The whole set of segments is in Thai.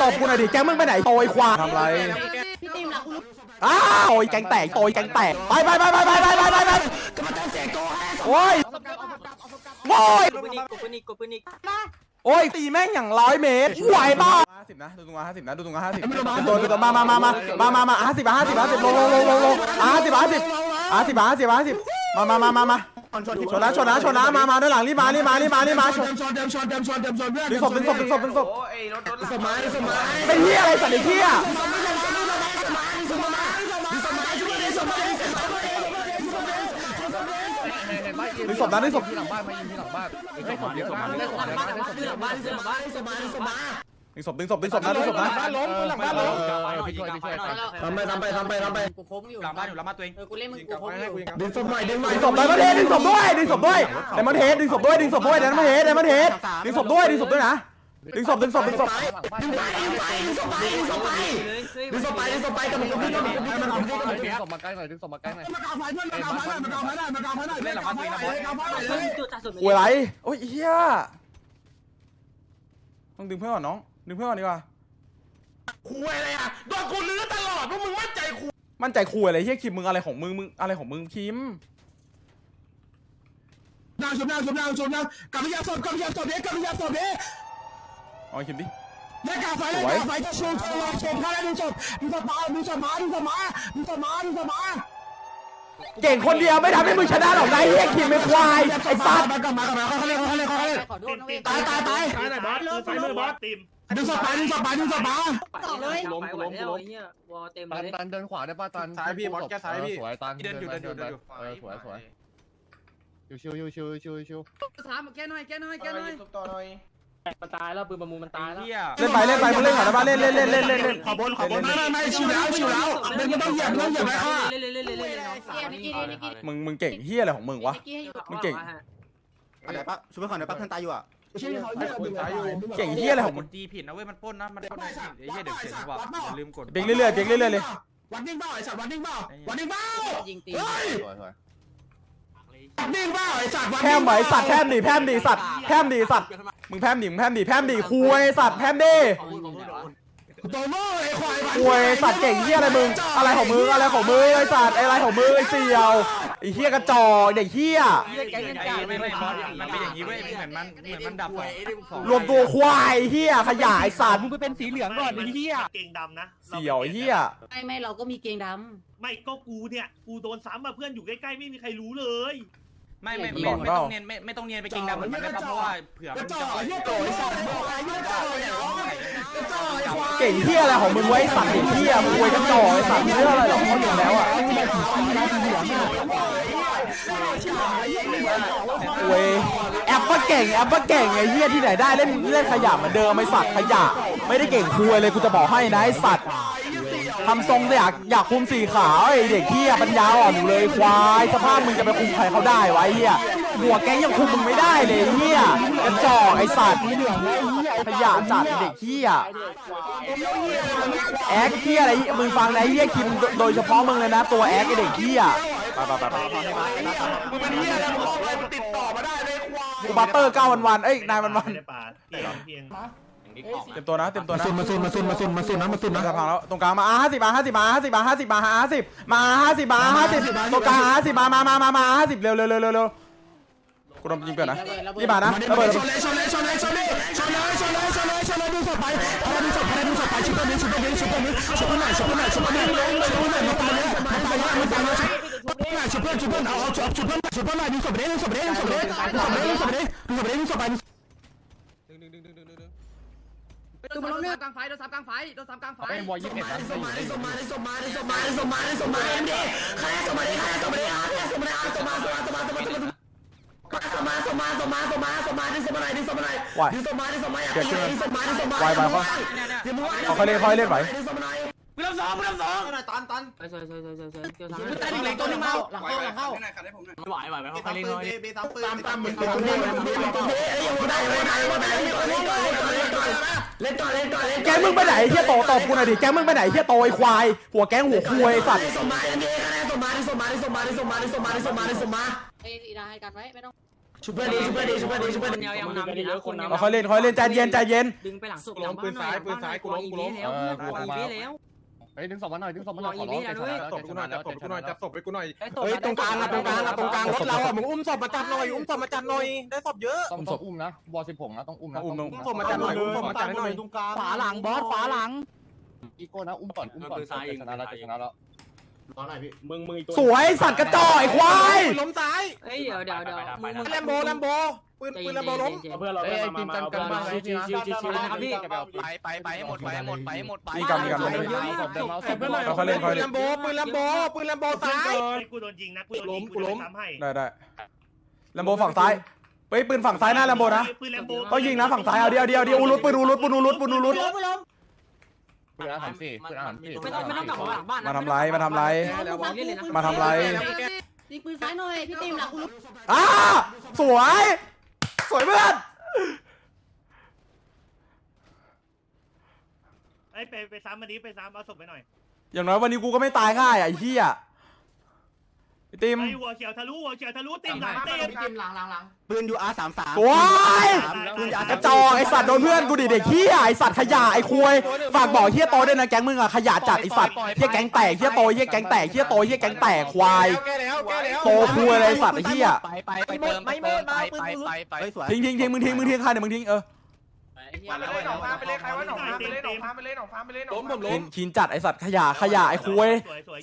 ตอบกูหน่อยดิแก๊งมึงไปไหนโตยควายทำไรพี่ติมหลักคุณอ้าวโตยแก๊งแตกโตยแก๊งแตกไปไปไปไปไปไปไปไปไปโอ้ยโอ้ยกดปืนอีกกดปืนอีกกดปืนอีกโอ้ยตีแม่งอย่างร้อยเมตรไหวเปล่าห้าสิบนะดูตรงมาห้าสิบนะดูตรงมาห้าสิบตัวตัวมามามามามามามาห้าสิบห้าสิบห้าสิบลงลงลงลงลงห้าสิบห้าสิบห้าสิบห้าสิบห้าสิบมามามามามา ชนนะชนนะชนนะมามาด้านหลังรีบมารีบมารีบมารีบมาชนชนเต็มชนเต็มชนเต็มชนเพื่อนดึงศพดึงศพดึงศพดึงศพสมัยสมัยเป็นเหี้ยอะไรสัตว์ไอ้เหี้ยดึงศพนะดึงศพที่หลังบ้านมายิงที่หลังบ้านได้ศพเยอะนะได้ศพเยอะนะได้ศพเยอะบ้านเสือบ้านสมัยสมัย ดึงศพดึงศพดึงศพนะดึงศพนะบ้านล้มหลังบ้านล้มไปช่วยไปช่วยทำไปทำไปทำไปทำไปกูโค้งอยู่หลังบ้านอยู่หลังบ้านตัวเองเออกูเล่นมึงกูโค้งอยู่ดึงสมัยดึงใหม่ดึงศพไดมอนเฮดดึงศพด้วยดึงศพด้วยไดมอนเฮดดึงศพด้วยดึงศพด้วยไดมอนเฮดไดมอนเฮดดึงศพด้วยดึงศพด้วยนะดึงศพดึงศพดึงศพดึงไปดึงไปดึงสมัยดึงสมัยดึงสมัยดึงสมัยกับมึงกับมึงกับมึงกับมึงกับมึงกับมึงดึงศพมาใกล้หน่อยดึงศพมาใกล้หน่อยมากางไฟเพื่อนมากางไฟมากางไฟได้มากางไฟได้เล่นกางไฟได้กางไฟได้เลยจุดตัดสุดกูอะไรโอ้ยเหี้ยต้องดึงเพื่อนก่อนน้อง ดึงเพื่อนก่อนดีกว่า คุยอะไรอะโดนกูลื้อตลอดพวกมึงมั่นใจคุมั่นใจคุยอะไรเหี้ยคิมมึงอะไรของมึงมึงอะไรของมึงคิม นางชมนางชมนางชมนางกับพยาศพกับพยาศพเด็กกับพยาศพเด็กเอาไอ้คิมดิเล่นกางไฟเล่นกางไฟจะชมชมชมเขาได้ดึงศพดึงศพมาดึงศพมาดึงศพมาดึงศพมาดึงศพมาเก่งคนเดียวไม่ทำให้มึงชนะหรอกนายเหี้ยคิมไม่ควายไอ้สัตว์มากลับมากลับมาเขาเล่นเขาเล่นเขาเล่น ขอโทษนะเว้ย ตายตายตายซ้ายหน่อยบอสมือซ้ายมือบอสตีม ดึงศพมาดึงศพมาดึงศพมาต่อเลยล้มล้มล้มเฮียวอเต็มตันเลยตันเดินขวาได้ป่ะตันสวยตันเดินอยู่เดินอยู่เดินอยู่เออสวยสวยชิวชิวชิวชิวชิวถามแกหน่อยแกหน่อยแกหน่อยมันตายแล้วปืนประมูลมันตายแล้วเล่นไปเล่นไปมึงเล่นก่อนนะบ้านเล่นเล่นเล่นเล่นเล่นเล่นขอบนขอบนไม่ไม่ไม่ชิวแล้วชิวแล้วมันไม่ต้องเหยียบไม่ต้องเหยียบไปค่ะเล่นเล่นเล่นเล่นเล่นน้องสาวนิกกี้นิกกี้มึงมึงเก่งเหี้ยอะไรของมึงวะนิกกี้ให้อยู่มึงเก่งอะไรปะช่วยไปก่อนเดี๋ยวแป๊บท่านตายอยู่อะ ชิวเขาเหยียบอยู่เก่งเหี้ยอะไรของมึงตีผิดนะเว้ยมันปล้นนะมันปล้นนะไอ้เหี้ยเดี๋ยวเขียนดีกว่าอย่าลืมกดเปียงเรื่อยๆเปียงเรื่อยๆเลยวันนิ่งเปล่าไอ้สัตว์วันนิ่งเปล่าวันนิ่งเปล่ายิงตีเฮ้ยสวยสวยนิ่งเปล่าไอ้สัตว์วันแพมไหวสัตว์แพมดิแพมดิสัตว์แพมดิสัตว์มึงแพมดิมึงแพมดิแพมดิคุยสัตว์แพมดิ โตโม่ไอ้ควายคุยสัตว์เก่งเหี้ยอะไรมึง อะไรของมึงอะไรของมึงไอ้สัตว์ไอ้อะไรของมึงไอ้เสี่ยวไอ้เหี้ยกระจอกเด็กเหี้ยเฮียแกงเงินจ่ายไม่ไม่บอสมันเป็นอย่างนี้เว้ยเหมือนมันเหมือนมันดับสองรวมตัวควายเหี้ยขยะไอ้สัตว์มึงไปเป็นสีเหลืองก่อนไอ้เหี้ยเก่งดำนะเสี่ยวไอ้เหี้ยไม่ไม่เราก็มีเกงดไม่ก็กูเนี่ย กูโดนซ้ำมาเพื่อนอยู่ใกล้ๆไม่มีใครรู้เลย ไม่ไม่ไม่ไม่ต้องเนียนไม่ไม่ต้องเนียนไปกิงดำเหมือนมันเพราะว่าเผื่อกระมันจจะอกปล่อยไอ้เหี้ยโตไอ้สัตว์ไอ้เหี้ยกระจอกไอ้กระจอกไอ้ควายเก่งเหี้ยอะไรของมึงไว้สัตว์เด็กเหี้ยคุยกระจอกไอ้สัตว์เรื่องอะไรหรอกเขาอยู่แล้วอะเว้ยแอปก็เก่งแอปก็เก่งไอ้เหี้ยที่ไหนได้เล่นเล่นขยะเหมือนเดิมไอ้สัตว์ขยะ ไม่ได้เก่งคุยเลยกูจะบอกให้นะไอ้สัตว์ ทำทรงอยากอยากคุมสีขาวไอ้เด็กเหี้ยปัญญาอ่อนอยู่เลยควายสภาพมึงจะไปคุมใครเขาได้วะไอ้เหี้ยหัวแกงยังคุมมึงไม่ได้เลยไอ้เหี้ยกระจอกไอ้สัตว์ขยะจัดไอ้เด็กเหี้ยแอคเหี้ยอะไรมึงฟังนะไอ้เหี้ยคิมโดยเฉพาะมึงเลยนะ ตัวแอคไอ้เด็กเฮียมึงเป็นเฮียอะไรมึงบอกเลยมึงติดต่อมาได้เลยควายกูบัตเตอร์เก้าวันวันเอ้ยนายวันวันในป่าเพียง เพียงเต็มตัวนะเต็มตัวนะมาซุนมาซุนมาซุนมาซุนนะมาซุนนะจะพังแล้วตรงกลางมาห้าสิบมาห้าสิบมาห้าสิบมาห้าสิบมาห้าสิบมาห้าสิบมาห้าสิบตรงกลางห้าสิบมามามามามาห้าสิบเร็วเร็วเร็วเร็วเร็วกูโดนยิงเกิดนะนี่มานะมาดิระมาเบิดดิชนเลยชนเลยชนเลยชนเลยชนเลยชนเลยชนเลยชนเลยดูศพไปพาดูศพพาดูศพไปชุบตัวนี้ชุบตัวนี้ชุบตัวนี้ชุบตัวไหนชุบตัวไหนชุบตัวไหนชุบตัวไหนมาตายเลยมาตายเลยมาตายเลยชุบเพื่อนชุบเพื่อนชุบเพื่อนเอาเอาชุบชุบเพื่อนชุบเพื่อนดูศพเด้ดูศพเด้ดูศพเด้ดูศพเด้ดูศพเด้ดูศพเด้ดูศพไปำ ตัวมันล้มเนี่ยกลางไฟโดนซ้ำกลางไฟโดนซ้ำกลางไฟเป็นวอยี่สิบเอ็ดนะสมาดิสมาดิสมาดิสมาดิสมาดิสมาดิเด้ใครสมาดิใครสมาดิอะสมาดิอะสมาสมาสมาสมาสมาสมาสมาสมาสมาสมาสมาดิสมาดิสมาไหนดิสมาไหนดิสมาดิสมาอะดิสมาดิสมาวายไปเขาดิมึงเขาค่อยเล่นค่อยเล่นไหวดิสมาไหน กูรับสองกูรับสองตันตันสวยสวยสวยสวยสวยเกี่ยวทางตันอีกเลยตัวนึงมาหลังเข้าหลังเข้าขัดให้ผมหน่อยไหวไหวไหวเขาเบเล่นน้อยเบตามปืนตามตามมึงตามมึงตามมึงตามมึงไอ้ยังได้ยังได้ยังได้เล่นก่อนเล่นก่อนเล่นก่อนเล่นก่อนเล่นก่อนเล่นก่อนเล่นก่อนแก๊งมึงไปไหนเฮียโตตบกูหน่อยดิแก๊งมึงไปไหนเฮียโตไอ้ควายหัวแก๊งหัวคุยสัตว์สมาดิสมาดิสมาดิสมาดิสมาดิสมาดิสมาดิสมาเอ้ยอีดาให้กันไว้ไม่ต้องชุบเพื่อนดีชุบเพื่อนดีชุบเพื่อนดีชุบเพื่อนดียังยังนำดีนะคนนำเอาค่อยเล่นค่อยเล่นใจเย็นใจเย็นดึงไปหลังสุดหลังบ้านหน่อยปืนซ้ายกูล้มกูล้มแล้วกูอีกแล้ว เฮ้ยดึงศพมาหน่อยดึงศพมาหน่อยขอร้องเจชนะแล้วเจชนะแล้วเจชนะแล้วเฮ้เฮ้ยตรงกลางอะตรงกลางอะตรงกลางรถเราอะมึงอุ้มศพมาจับหน่อยอุ้มศพมาจับหน่อยได้ศพเยอะต้องต้องอุ้มนะวอสิบหกนะต้องอุ้มนะอุ้มศพมาจับหน่อยอุ้มศพมาจับหน่อยขวาหลังบอสขวาหลังอีโก้นะอุ้มก่อนอุ้มก่อนเจชนะแล้วเจชนะแล้วมึงมึงอีกตัวสวยสัตว์กระจอกไอ้ควายล้มซ้ายเฮ้ยเดี๋ยวเดี๋ยวเดี๋ยวมึงมึงแลมโบแลมโบ ปืนปืนแลมโบล้มเพื่อนเราเอ้ยกินกันกันบ้างนะชิวชิวชิวชิวนะครับพี่ไปไปไปให้หมดไปให้หมดไปให้หมดไปนี่กำนี่กำเดิมเอาศพเดิมเอาศพค่อยเล่นค่อยปืนเล่แลนมโบปืนแลมโบปืนแลมโบซ้ายกูโดนยิงนะกูโดนยิงกูโดนซ้ำให้ได้ได้ลำโบฝั่งซ้ายเฮ้ยปืนฝั่งซ้ายหน้าลำโบนะปืนแลมโบต้องยิงนะฝั่งซ้ายเอาเดียวเดียวเดียวอูรุดปืนอูรุดปืนอูรุดปืนอูรุดปืนอาหารสี่ปืนอาหารสี่ไม่ต้องไม่ต้องกลับมาหลังบ้านมาทำไรมาทำไรเล่นเลยนะมาทำไรยิงปืนซ้ายหน่อยพี่ติมหลังคุณอ้าสวย สวยเพื่อนไอ้ไปไปซ้ำมานี้ไปซ้ำเอาศพไปหน่อย อย่างน้อยวันนี้กูก็ไม่ตายง่ายอะไอ้เหี้ย ไอ้ติม ไอ้หัวเขียวทะลุหัวเขียวทะลุติมหลังเต็มพี่ติมหลังหลังหลังปืนยูอาร์สามสามสวยกระจอกไอสัตว์โดนเพื่อนกูดิเด็กเหี้ยไอสัตว์ขยะไอควยฝากบอกเหี้ยโตด้วยนะแก๊งมึงอะขยะจัดไอสัตว์เหี้ยแก๊งแตกเหี้ยโตเหี้ยแก๊งแตกเหี้ยโตเหี้ยแก๊งแตกควายแก้แล้วแก้แล้วโตควยอะไรไอ้สัตว์ไอ้เหี้ยไปไปไปเติมไปเติมไปไปไปไปเฮ้ยสวยทิ้งทิ้งทิ้งมึงทิ้งมึงทิ้งใครเนี่ยมึงทิ้งเออ ไปเลยใครว่าหนองฟ้าไปเลยหนองฟ้าไปเลยล้มผมล้ชิมนชินจัดไอสัตว์ขยะขยะไอควย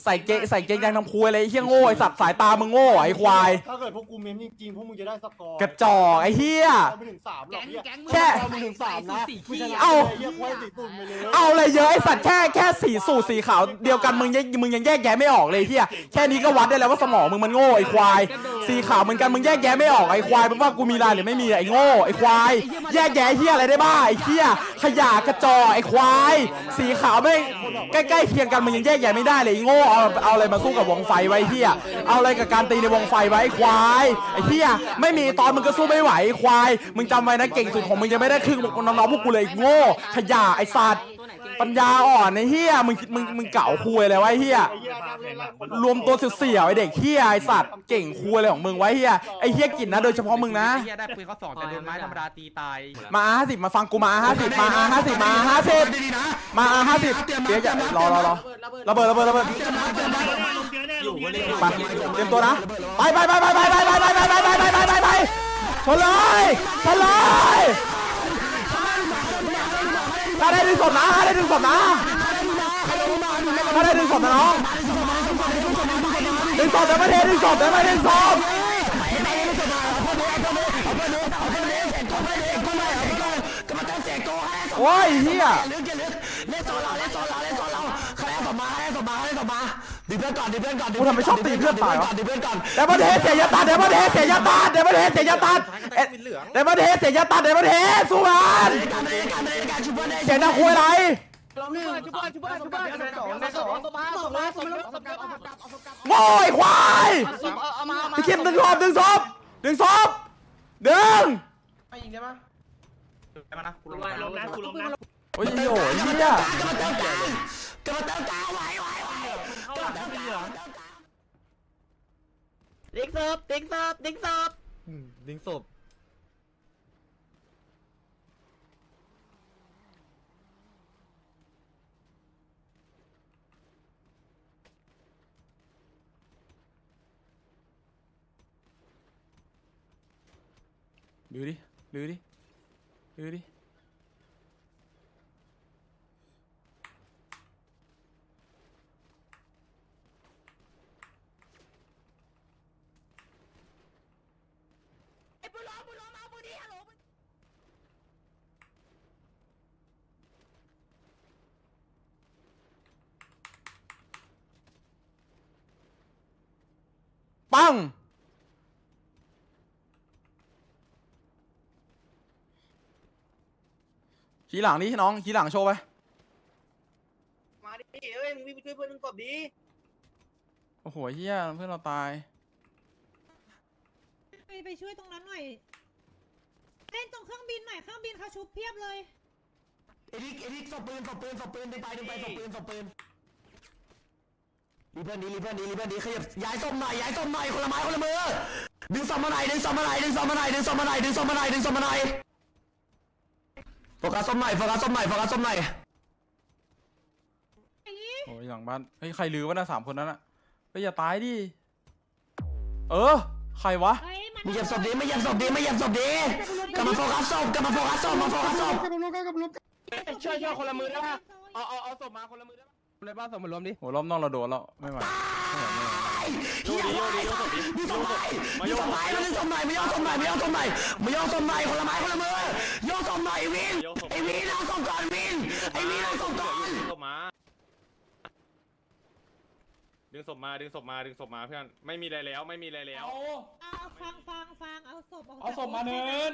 ใส่เกงใส่เกงยางทำควยอะไรไอ้เหี้ยโง่ไอสัตว์สายตามึงโง่ไอควายถ้าเกิดพวกกูเมมจริงๆพวกมึงจะได้สกอร์กระจอกไอเหี้ยไม่ถึงสามหรอกแก๊งแค่ไม่ถึงสามนะเอ้าเยี่ยมไว้สีตุ่มไปเลยเอาอะไรเยอะไอสัตว์แค่แค่สีสูตรสีขาวเดียวกันมึงยังมึงยังแยกแยะไม่ออกเลยเหี้ยแค่นี้ก็วัดได้แล้วว่าสมองมึงมันโง่ไอควายสีขาวเหมือนกันมึงแยกแยะไม่ออกไอควายเป็นว่ากูมีลายหรือไม่มีไอโง่ไอควายแยกแยะเหี้ยอะไรได้บ้าไอ้เหี้ยขยะกระจอกไอ้ควาย สีขาวไม่งใกล้ๆเคียงกันมึงยังแยกแยะไม่ได้เลยไอโง่เอาเอาอะไรมาสู้กับวงไฟไว้เหี้ยเอาอะไรกับการตีในวงไฟไว้ไอควายไอ้เหี้ยไม่มีตอนมึงก็สู้ไม่ไหวไอ้ควาย มึงจำไว้นะเก่งสุดของมึงจะไม่ได้ครึ่งน้องๆพวกกูเลยไอ้โง่ ขยะไอ้สัตว์ ปัญญาอ่อนไอ้เฮียมึงมึงมึงเก่าคุยเลยวะไอ้เฮียรวมตัวเสี่ยวๆไอ้เด็กเฮียไอ้สัตว์เก่งคุยอะไรของมึงไว้เฮียไอ้เฮียกินนะ โดยเฉพาะมึงนะเฮียได้ปืนเขาสองแต่โดนไม้ธรรมดาตีตายมาอาห้าสิบมาฟังกูมาอาห้าสิบมาอาห้าสิบมาอาห้าสิบดีๆนะมาอาห้าสิบเดี๋ยวจะรอรอรอระเบิดระเบิดระเบิดลงเยอะแน่ลงเยอะแน่ไปเตรียมตัวนะไปไปไปไปไปไปไปไปไปไปไปไปไปไปชนเลยชนเลย ถ้าได้ดึงศพนะถ้าได้ดึงศพนะถ้าได้ดึงศพนะน้องดึงศพแต่ไม่ได้ดึงศพแต่ไม่ได้ดึงศพโอ้ยเฮียเล่นเกเล่นเล่นโซนเราเล่นโซนเราเล่น ดีเพื่อนก่อนดีเพื่อนก่อนกูทำไมชอบตีเพื่อนตายวะดีเพื่อนก่อนเดบันเทดเสียยาตาเดบันเทดเสียยาตาเดบันเทดเสียยาตาเดบันเฮดเสียยาตาเดบันเฮดสู้มันเสียงดังคุยอะไรโง่ไอยควายพี่คิมดึงรอบดึงซบดึงซบดึงไปยิงได้ไหมได้ปมนะกูลงนะกูลงนะโอ้ยโหยเหี้ยกระเตากระเตาไหวไหว ไม่เหลืดิ้งศพดิ้งศพดิ้งศพดิ้งศพดูดิดูดิลื้อดิ ขี่หลังดิน้อง ขี่หลังโชว์ไป มาดิเอ้ยมึงวิ่งไปช่วยเพื่อนมึงกบดีโอ้โหเฮียเพื่อนเราตาย ไปไปช่วยตรงนั้นหน่อยเล่นตรงเครื่องบินหน่อยเครื่องบินเขาชุบเพียบเลย เอ็ดิกเอ็ดิกศพปืนศพปืนศพปืนดึงไปดึงไปศพปืนศพปืน รีเพื่อนดีรีเพื่อนดีรีเพื่อนดีขยับย้ายส้มหน่อยย้ายส้มหน่อยคนละไม้คนละมือดึงส้มมาหน่อยดึงส้มมาหน่อยดึงส้มมาหน่อยดึงส้มมาหน่อยดึงส้มมาหน่อยดึงส้มมาหน่อยโฟกัสส้มหน่อยโฟกัสส้มหน่อยโฟกัสส้มหน่อยโอ้ยหลังบ้านเฮ้ยใครลือวะนะสามคนนั้นอะไฮ้อย่าตายดิเออใครวะไม่เหยียบศพดีไม่เหยียบศพดีไม่เหยียบศพดีกลับมาโฟกัสศพกลับมาโฟกัสศพมาโฟกัสศพช่วยช่วยคนละมือได้ปะเอาเอาเอาศพมาคนละมือได้ปะ เลยบ้านสมมารวมดิหัวล้อมนอกเราโดนแล้วไม่ไหวเฮียควายมีสมัยมีสมัยมันสมัยม่ยอมสมัยไม่ยอมสมัยม่ยอมสมัยคนละไม้คนละมือยอมสมัยวินไอวินเอาส่งก่อนวินไอวินเอาส่งก่อนดึงศพมาดึงศพมาดึงศพมาเพื่อนไม่มีอะไรแล้วไม่มีอะไรแล้วเอาฟังฟังฟังเอาศพเอาศพมาเนิน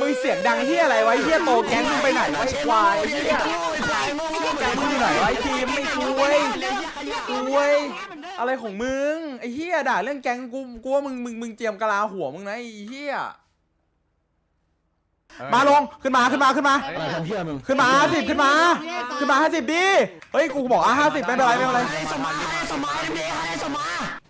มือเสียงดังเฮียอะไรวะเฮียโตแก๊งมึงไปไหนวะไอ้ควายเฮียแก๊งมึงอยู่ไหนวะไอ้ทีมไม่คุยคุยอะไรของมึงไอ้เฮียด่าเรื่องแก๊งกูกูว่ามึงมึงมึงเจียมกะลาหัวมึงนะไอ้เฮียมาลงขึ้นมาขึ้นมาขึ้นมาขึ้นมาห้าสิบขึ้นมา ขึ้นมาห้าสิบดิเฮ้ยกูบอกอะห้าสิบไม่เป็นไรไม่เป็นไรสมัยสมัย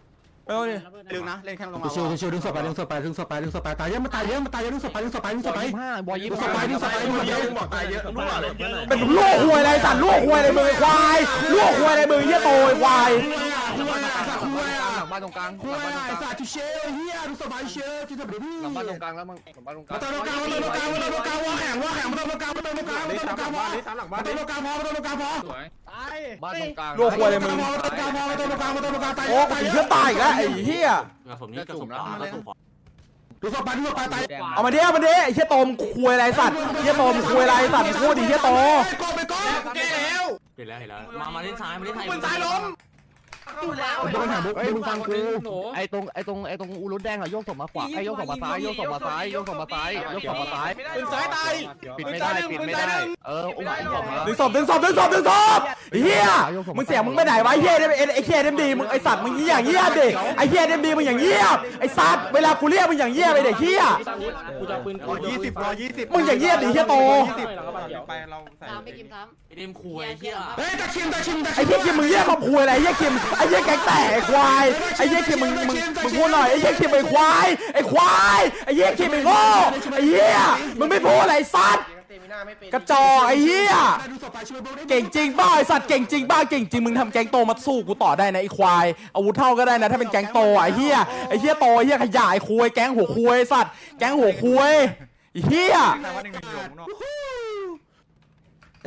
เด็กให้สมัยไม่เป็นไรลึกนะเล่นแค่ลงมาชิวชิวดึงศพไปดึงศพไปดึงศพไปดึงศพไปตายเยอะมาตายเยอะมาตายเยอะดึงศพไปดึงศพไปดึงศพไปห้าบอยยิงศพไปดึงศพไปดึงศพไปบอกตายเยอะรู้ป่ะเลยเป็นลูกหวยอะไรสัตว์ลูกหวยอะไรมึงไอ้ควายลูกหวยอะไรมึงเฮียโตไอ้ควายหลัง บ้านตรงกลางคุยไอ้สัตว์ที่เชลเฮียดึงศพไปเชลที่ศพเดี๋ยวพี่หลังบ้านตรงกลางแล้วมึงหลังบ้านตรงกลางมาตรงกลางมาตรงกลางมาตรงกลางว่าแข่งว่าแข่งมาตรงกลางมาตรงกลางมาตรงกลางพอมาตรงกลางพอมาตรงกลางพอบ้านตรงกลางลูกหวยอะไรมึง มาตรงกลางพอมาตรงกลางมาตรงกลางตายโอ้กูถึงเพื่อตายอีกแล้วไอ้เฮียนี่กระสุนแล้วกระสุนดึงศพไปดึงศพไปตายเอามาดิเอามาดิไอ้เฮียโตมงควยอะไรสัตว์เฮียโตมงควยอะไรสัตว์มึงพูดดิเฮียโตโกไปโกเห็นแล้วเห็นแล้วมามาเล่นซ้ายมาเล่นไทยมึงตายล้ม มึงถามบุ๊กมึงฟังกูไอ้ตรงไอ้ตรงไอ้ตรงอูรุดแดงอะโยกศพมาขวาไอ้โยกศพมาซ้ายโยกศพมาซ้ายโยกศพมาซ้ายโยกศพมาซ้ายมึงซ้ายตายปิดไม่ได้ปิดไม่ได้เอออุ้มศพมาดึงศพดึงศพดึงศพดึงศพไอ้เฮียมึงเสียงมึงไปไหนวะไอ้เฮียไอ้ไอ้เฮียเดมดีมึงไอ้สัตว์มึงอย่างเงียบดิไอ้เฮียเดมดีมึงอย่างเงียบไอ้สัตว์เวลากูเรียกมึงอย่างเงียบไอ้เด็กเฮียรอยี่สิบรอยี่สิบมึงอย่างเงียบดิเฮียโตไปเราใส่สามไปกินซ้เอ็มคุยเฮียเฮ้ยตะคิมตะคิมตะไอ้เหี้ยคิมมึงเรียกมาคุยอะไรไอ้เหี้ยคิมไอ้เหี้ยแกงแตกไอ้ควายไอ้เหี้ยคิมมึงมึงมึงพูดหน่อยไอ้เหี้ยคิมไอ้ควายไอ้ควายไอ้เหี้ยคิมไอ้โง่ไอ้เหี้ยมึงไม่พูดอะไรสัตว์กระจอกไอ้เหี้ยเก่งจริงบ้าไอ้สัตว์เก่งจริงบ้าเก่งจริงมึงทำแกงโตมาสู้กูต่อได้นะไอ้ควายอาวุธเท่าก็ได้นะ ถ้าเป็นแกงโตไอ้เหี้ยไอ้เหี้ยโตไอ้เหี้ยขยายคุยแกงหัวคุยสัตว์แกงหัวคุยไอ้เหี้ย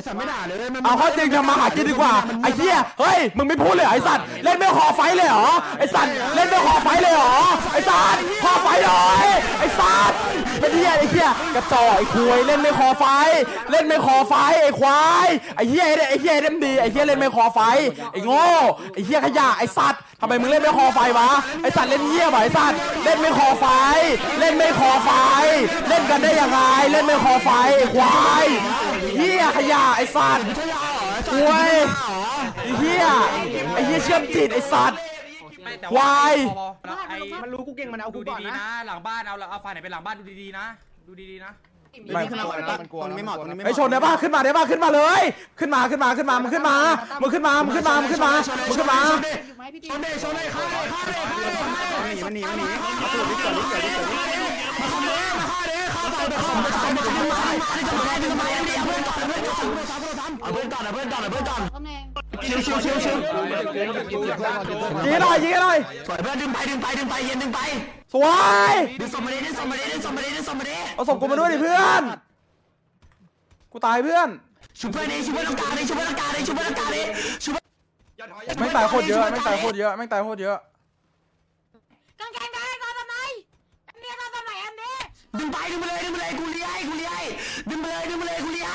สัตว์ไม่ด่าเลยเอาเข้าจริงทำมาหากินดีกว่าไอ้เหี้ยเฮ้ยมึงไม่พูดเลยเหรอไอ้สัตว์เล่นไม่ขอไฟเลยเหรอไอ้สัตว์เล่นไม่ขอไฟเลยเหรอไอ้สัตว์ขอไฟหน่อยไอ้สัตว์เป็นเหี้ยไอ้เหี้ยกระจอกไอ้คุยเล่นไม่ขอไฟ เล่นไม่ขอไฟไอ้ควายไอ้เหี้ยไอ้เหี้ยเล่นดีไอ้เหี้ยเล่นไม่ขอไฟไอ้โง่ไอ้เหี้ยขยะไอ้สัตว์ทำไมมึงเล่นไม่ขอไฟวะไอ้สัตว์เล่นเหี้ยบ่ไอ้สัตว์เล่นไม่ขอไฟ เล่นไม่ขอไฟ เล่นกันได้ยังไงเล่นไม่ขอไฟไอ้ควาย เหี้ยขยะไอ้สัตว์โอ้ยไอ้เหี้ยไอ้เหี้ยเชื่อมจิตไอ้สัตว์ควายมันรู้กูเก่งมันเอาดูกูก่อนดีนะๆนะหลังบ้านเอาเอาไฟไหนไปหลังบ้านดูดีๆนะ ดูดีๆนะไม่ขึ้นมาก่อนนะตรงนี้ไม่เหมาะตรงนี้ไม่เหไอ้มาะชนได้ป่ะขึ้นมาได้ป่ะขึ้นมาเลย ขึ้นมาขึ้นมาขึ้นมามึงขึ้นมามึงขึ้นมามึงขึ้นมามึงขึ้นมามึงขึ้นมาำอยู่ไหมพี่ดีชนเดชนเดฆ่าเลยฆ่าเลยฆ่าเลยมันหนีมันหนีมันหนีมาตัวนี้ก่อนนี้ก่อนนี้ก่อนนี้มาขโมยมาฆ่าเลยฆ่าต่อเดี๋ยวฆ่ามาฆ่ามาฆ่ามาฆ่าดึงมาดึงมา เดี๋ยวเพื่อนก่อนเพื่อนก่อนเอาเพื่อนก่อนเอาเพื่อนก่อนเอาเพื่อนก่อนตำแหน่งชิวชิวชิวชิวยิงให้หน่อยยิงให้หน่อยสวยเพื่อนดึงไปดึงไปดึงไปเย็นดึงไปสวยดึงสมมาดิดึงสมมาดิดึงสมมาดิดึงสมมาดิเอาศพกูมาด้วยดิเพื่อนกูตายเพื่อนชุบเพื่อนดิชุบเพื่อนกลางดิชุบเพื่อนกลางดิชุบเพื่อนกลางดิชุบแม่งตายโคตรเยอะแม่งตายโคตรเยอะแม่งตายโคตรเยอะกางเกงได้ก็ทำไมอันนี้ก็ทำไมอันนี้ดึงไปดึงมาเลยดึงมาเลยกูเลี้ยกูเลี้ยดึงมาเลยดึงมาเลยกูเลี้ย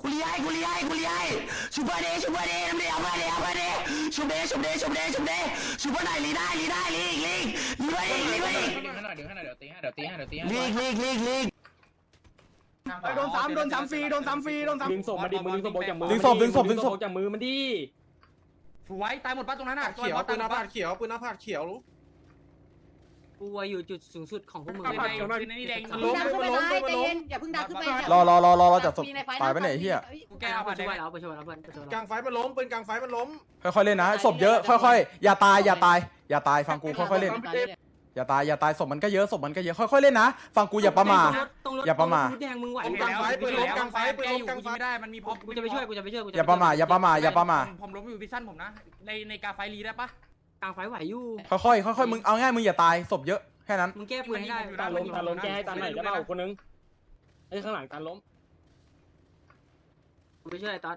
กูเลี้ยกูเลี้ยกูเลี้ยชชุบเพื่อนดิชุบเพื่อนดิน้ำเดียวเพื่อนดิเอาเพื่อนดิชุบดิชุบดิชุบดิชุบดิชุบเพื่อนหน่อยลีได้ลีได้ลีกลีกลีไปอีกลีไปอีกดึงให้หน่อยดึงให้หน่อยเดี๋ยวตีให้เดี๋ยวตีให้เดี๋ยวตีให้ลีกลีกลีกลีกโดนซ้ำโดนซ้ำฟรีโดนซ้ำฟรีโดนซ้ำดึงศพมาดิมึงดึงศพจากมือดึงศพดึงศพดึงศพจากมือมันดิสวยตายหมดป้าตรงนั้นอะเขียวปืนหน้าผาดเขียวปืนหน้าผาดเขียวรู้ กูอยู่จุดสูงสุดของพวกมึงหน้าผาดเขียวหน่อยนี่แดงล้มล้มล้มล้มอย่าเพิ่งดักขึ้นไปรอรอรอรอรอจับศพตายไปไหนยไอ้เฮียกูแก้เอาผ่านแดงเราไปช่วยเราเพื่อนไปช่วยกลางไฟมันล้มปืนกลางไฟมันล้ม ค่อยๆเล่นนะศพเยอะค่อยๆอย่าตายอย่าตายอย่าตายฟังกูค่อยๆเล่นอย่าตายอย่าตายศพมันก็เยอะศพมันก็เยอะค่อยๆเล่นนะฟังกูอย่าประมาทอย่าประมาทแดงมึงไหวกลางไฟปืนล้มกลางไฟปืนแก้ล้อมยู่กลางกูไฟยิงไม่ได้มันมีพอกูจะไปช่วยกูจะไปช่วยกูอย่าประมาทอย่าประมาทอย่าประมาทผมล้มอยู่วิชั่นผมนะในในกาไฟรีได้ปะ กลางไฟไหวอยู่ค่อยๆค่อยๆมึงเอาง่ายมึงอย่าตายศพเยอะแค่นั้นมึงแก้ปืนให้ได้ตาล้มตาล้มแก้ให้ตาหน่อยได้เปล่าคนนึงไอ้ข้างหลังการล้มกูไปช่วยไอ้ต๊อด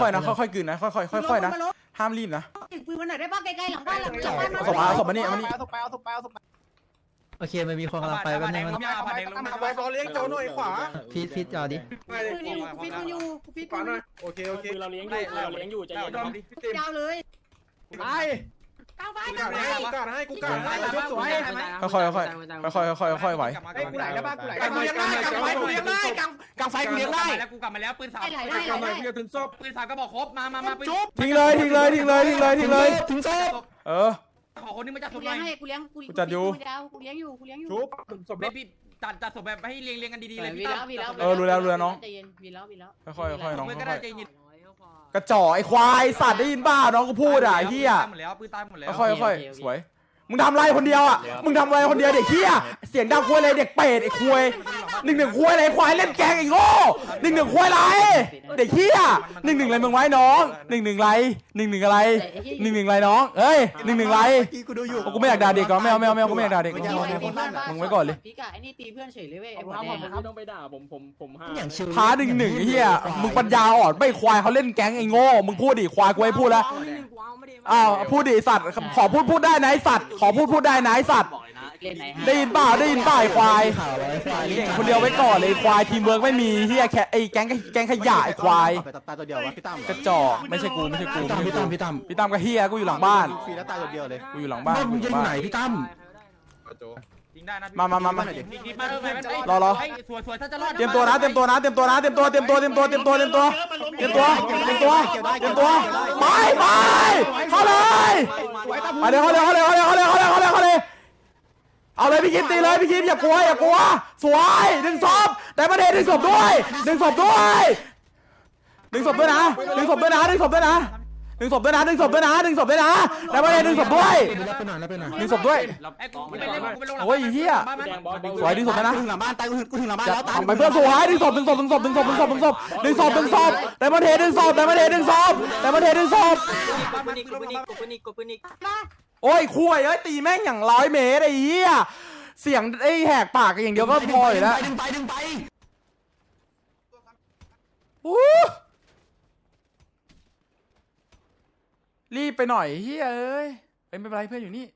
ค่อยๆนะค่อยๆกลืนนะค่อยๆค่อยๆนะห้ามรีบนะติดปืนมันหน่อยได้ป่ะใกล้ๆหลังบ้านหลังบ้านเอาศพมาเอาศพมานี่เอามานี่เอาศพไปเอาศพไปเอาศพไปโอเคมันมีคนกำลังไปแป๊บนึงล้มยาผ่านแดงล้มยาไปบอลเลี้ยงโจหน่อยขวาฟีดฟีดจอดิปืนอยู่ฟิตปืนอยู่ฟิตขปืวานหน่อยโอเคโอเคเราเลี้ยงอยู่เราเลี้ยงอยู่ใจเย็นยาวเลยไป กลางไฟกูกาดให้กูกาดให้กูกาดให้สวยค่อยๆค่อยๆค่อยๆค่อยๆค่อยๆไหวเฮ้ยกูไหลได้ป่ะกูไหลกลางไฟกูเลี้ยงได้กลางไฟกูเลี้ยงได้กลางกลางไฟกูเลี้ยงได้แล้วกูกลับมาแล้วปืนสามได้ได้ได้ได้อย่าถึงศพปืนสามก็บอกครบมามามาปืนทิ้งเลยทิ้งเลยทิ้งเลยทิ้งเลยทิ้งเลยถึงโซ่เออขอคนนึงมาจัดศกูพหเลี้น่ยองยให้กูเลี้ยงกูกูจัดอยู่กูเลี้ยงอยู่กูเลี้ยงอยู่ชุบศพไม่พี่จัดจัดศพแบบให้เรียงเรียงกันดีๆเลยพี่วีตั้แล้วมวีแล้วเออรู้แล้วรู้แล้วน้องใจเย็นวีแล้ววีแล้วค่อยๆค่อยๆน้องเพื่อนก็ค่ได้อยใจเย็นๆ กระจอกไอ้ควายสัตว์ได้ยินบ้าน้องกูพูดอะไอ้เฮียหมดแล้วปืนตายหมดแล้วค่อยๆค่อยๆสวย มึงทำอะไรคนเดียวอะ มึงทำอะไรคนเดียวเด็กเฮียเสียงดังควยเลยเด็กเป็ดไอ้ควยหนึ่งหนึ่งควยอะไรควายเล่นแกงไอ้โง่หนึ่งหนึ่งควยอะไร เด็กเฮียหนึ่งหนึ่งอะไรมึงไว้น้องหนึ่งหนึ่งไรหนึ่งหนึ่งอะไรหนึ่งหนึ่งไรน้องเอ้ยหนึ่งหนึ่งไรกูดูอยู่กูไม่อยากด่าเด็กก่อนไม่เอาไม่เอาไม่เอากูไม่อยากด่าเด็กมึมึงงอย่าเอาในคนบ้านอะมึงไว้ก่อนเลย พี่กะไอ้นี่ตีเพื่อนเฉยเลยเว้ยไอ้ผมหัวแดงไม่ต้องไปด่าผมผมผมห้าอย่างชิวท้าหนึ่งหนึ่งไอ้เฮียมึงปัญญาอ่อนไม่ควายเขาเล่นแก๊งไอ้โง่มึงพูดดิควายกูให้พูดแล้วอ้าวพูดดิไอ้สัตว์ขอพูดพูดได้นะไอ้สัตว์ขอพูดพูดได้นะไอ้สัตว์ เล่นไหนฮะได้ยินเปล่าได้ยินเปล่าไอ้ควายข่าวไว้ไฟเก่งคนเดียวไว้ก่อนเลยไอ้ควายทีมเวิร์กไม่มีเฮียแค่ไอ้แก๊งแก๊งขยะไอ้ควายไปตายตัวเดียววะพี่ตั้มกระจอกไม่ใช่กูไม่ใช่กูพี่ตั้มพี่ตั้มพี่ตั้มพี่ตั้มก็เฮียกูอยู่หลังบ้านฟรีแล้วตายตัวเดียวเลยกูอยู่หลังบ้านมึงจะอยู่ไหนพี่ตั้ม ยิงได้นะมามามามา ยิงดีมาเออไปไปรอรอสวยสวยถ้าจะรอดเตรียมตัวนะเตรียมตัวนะเตรียมตัวนะเตรียมตัวเตรียมตัวเตรียมตัวเตรียมตัวเตรียมตัวเตรียมตัวเตรียมตัวเตรียมตัวเตรียมตัวไปไปเข้าเลยไปเลยเข้าเลยเข้าเลยเข้าเลยเข้าเลยเข้าเลยเข้าเลยเข้าเลยเอาเลยพี่คิดตีเลยพี่คิดอย่ากลัวอย่ากลัวสวยดึงศพแต่ประเด็นดึงศพด้วยดึงศพด้วยดึงศพด้วยนะดึงศพด้วยนะดึงศพด้วยนะ ดึงศพด้วยนะดึงศพด้วยนะดึงศพด้วยนะแต่ประเด็นดึงศพด้วยแล้วไปหน่อยแล้วไปหน่อยดึงศพด้วย ไอ้กูไปเล่นกูไปลงหลังโอ้ยเหี้ยบ้านมันสวยดึงศพด้วยนะกูถึงหลังบ้านตายกูถึงกูถึงหลังบ้านแล้วตายทำไปเพื่อนสวยดึงศพดึงศพดึงศพดึงศพดึงศพดึงศพดึงศพดึงศพแต่ประเทศดึงศพแต่ประเทศดึงศพแต่ประเทศดึงศพกูปืนอีกกูปืนอีกกูปืนอีกกูปืนอีกโอ้ยคุยเอ้ยตีแม่งอย่างร้อยเมตรไอ้เหี้ยเสียงไอ้แหกปากอย่างเดียวก็พออยู่แล้วดึงไปดึงไป อู้ รีบไปหน่อยเฮ้ยเอ้ยเอ้ยไม่เป็นไรเพื่อนอยู่นี่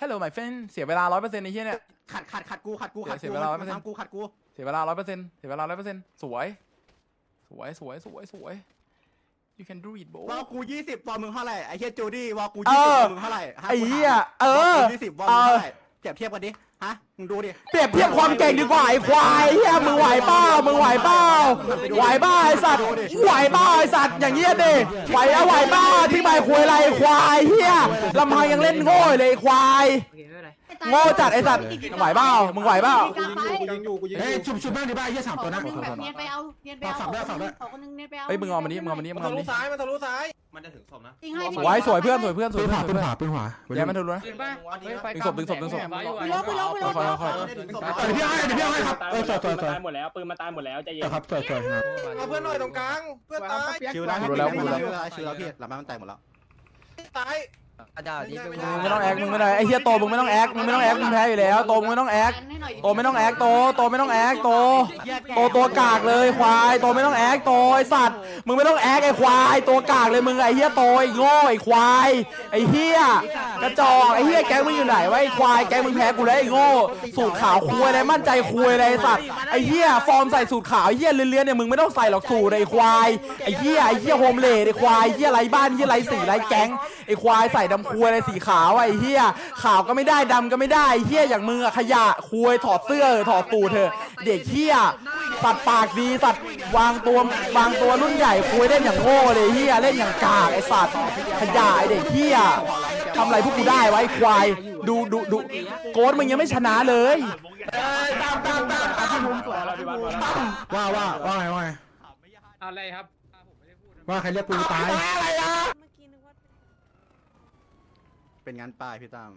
Hello my friend เสียเวลาร้อยเปอร์เซ็นต์ไอ้เหี้ยเนี่ย ขัดขัดขัดกูขัดกูขัดเสีกูยเวลาไม่เป็นไรทำกูขัดกูเสียเวลาร้อยเปอร์เซ็นต์เสียเวลาร้อยเปอร์เซ็นต์สวย สวยสวยสวยสวย you can do it bro วอลกูยี่สิบวอลมึงเท่าไหร่ไอ้เฮียจูดี้วอลกูเอยี่สิบอวอลมึงเท่าไหร่ฮะไอ้เหี้ยกูถามเออวลกูยี่สิบวอลมึงเท่าไหร่เปรียบเทียบกันดิ ฮะมึงดูดิเปรียบเทียบความเก่งดีกว่าไอ้ควายเฮียมึงไหวเปล่ามึงไหวเปล่าไหวเปล่าไอ้สัตว์ไหวเปล่าไอ้สัตว์อย่างเงี้ยดิไหวอะไหวเปล่าที่ใบคุยอะไรไอ้ควายเฮียลำพังยังเล่นโง่อยู่เลยไอ้ควาย โอเคไม่เป็นไร โง่จัดไอ้สัตว์ไหวเปล่ามึงไหวเปล่ากูยิงอยู่กูยิงอเฮ้ยยู่ชุบชุบบ้างดิบ้าเฮียสามขตัวอนะคนนึงแบบเนียนไปเอาเนียนไปเอาฝากด้วยฝากด้วย ขอคนนึงเนียนไปเอาเฮ้ยมึงเอามานี้มึงเอามานี้มึมันงเอาทะมาลุนี้ซ้ายมันทะลุซ้ายมันจะถึงศพนะยิงให้ไว้สวยเพื่อนสวยเพื่อนสปืวยนเพื่ขอวานปืนขวาปืนขวาอย่าให้มันทะลุนะ ปืนป่ะดึงศพดึงศพดึงศพไปลบไปลบไปลบค่อยๆค่อยเดี๋ยวพี่ให้เดี๋ยวพี่ให้ครับ เออสวยสวยสวยตายหมดแล้วปืนมาตายหมดแล้วใจเย็เดี๋ยนวครับสวยสวยครับ เอาเพื่อนหน่อยตรงกลางเพื่อนตายชิวแล้วรู้แล้วรู้แล้วชิวแล้วพี่หลังบ้านมันแตกหมดแล้วตาย มึงไม่ต้องแอคมึงไม่ต้องแอคไอ้เฮียโตมึงไม่ต้องแอคมึงไม่ต้องแอคมึงแพ้อยู่แล้วโตมึงไม่ต้องแอคโตไม่ต้องแอคโตโตไม่ต้องแอคโตโตตัวกากเลยควายโตไม่ต้องแอคโตไอสัตว์มึงไม่ต้องแอคไอควายตัวกากเลยมึงไอเฮียโตไอโง่ไอควายไอเฮียกระจอกไอเฮียแก๊งมึงอยู่ไหนวะไอควายแก๊งมึงแพ้กูแล้วไอโง่สูตรขาวคุยอะไรมั่นใจคุยอะไรไอสัตว์ไอเฮียฟอร์มใส่สูตรขาวไอเฮียเลื้อนๆเนี่ยมึงไม่ต้องใส่หรอกสูตรไอควายไอเฮียไอเฮียโฮมเลดไอควายไอ้เฮียไรบ้านเฮียไรสีไรแก๊งไอควายใส่ดำคุยอะไรสีขาวอะไอเฮียขาวก็ไม่ได้ดำก็ไม่ได้ไอเฮียอย่างมึงอะขยะคุยถอดเสื้อเออถอดตูดเถอะ เด็กเฮียตัดปากดีตัดวางตัววางตัวรุ่นใหญ่คุยเล่นอย่างโง่เลยเฮียเล่นอย่างกากไอสัตว์ขยะไอเด็กเฮียทำอะไรพวกกูได้ไวะไอ้ควายดูดูดูโกดมึงยังไม่ชนะเลยว่าว่าว่าไงว่าไงอะไรครับว่าใครเรียกกูตาย เป็นงั้นป้ายพี่ตั้ม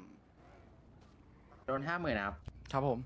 โดนห้าหมื่นครับ ครับผม